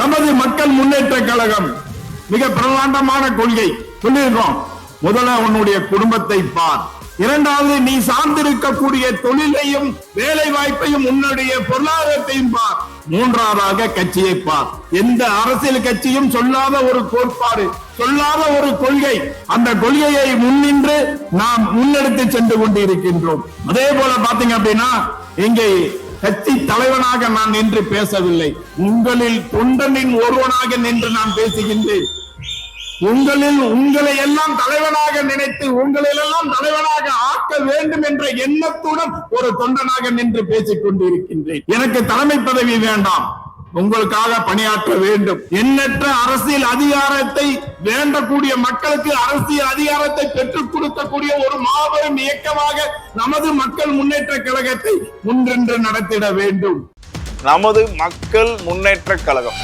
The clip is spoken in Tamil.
நமது மக்கள் முன்னேற்ற கழகம் மிக பிரமாண்டமான கொள்கை சொல்லியிருக்கோம். முதல்ல உன்னுடைய குடும்பத்தை பார். இரண்டாவது நீ சார்ந்திருக்கக்கூடிய தொழிலையும் வேலை வாய்ப்பையும் உன்னுடைய பொருளாதாரத்தையும் பார். மூன்றாவதாக கட்சியை பார். எந்த அரசியல் கட்சியும் சொல்லாத ஒரு கோட்பாடு சொல்லாத ஒரு கொள்கை அந்த கொள்கையை முன்னின்று நாம் முன்னெடுத்து சென்று கொண்டிருக்கின்றோம். அதே போல பாத்தீங்க அப்படின்னா இங்கே கட்சி தலைவனாக நான் நின்று பேசவில்லை. உங்களில் தொண்டனின் ஒருவனாக நின்று நான் பேசுகின்றேன். உங்களில் உங்களை எல்லாம் தலைவனாக நினைத்து உங்களில் எல்லாம் தலைவனாக ஆக்க வேண்டும் என்ற எண்ணத்துடன் ஒரு தொண்டனாக நின்று பேசிக் கொண்டிருக்கின்றேன் எனக்கு தலைமை பதவி வேண்டாம். உங்களுக்காக பணியாற்ற வேண்டும். எண்ணற்ற அரசியல் அதிகாரத்தை வேண்டக்கூடிய மக்களுக்கு அரசியல் அதிகாரத்தை பெற்றுக் கொடுக்கக்கூடிய ஒரு மாபெரும் இயக்கமாக நமது மக்கள் முன்னேற்ற கழகத்தை முன்னின்று நடத்திட வேண்டும். நமது மக்கள் முன்னேற்ற கழகம்.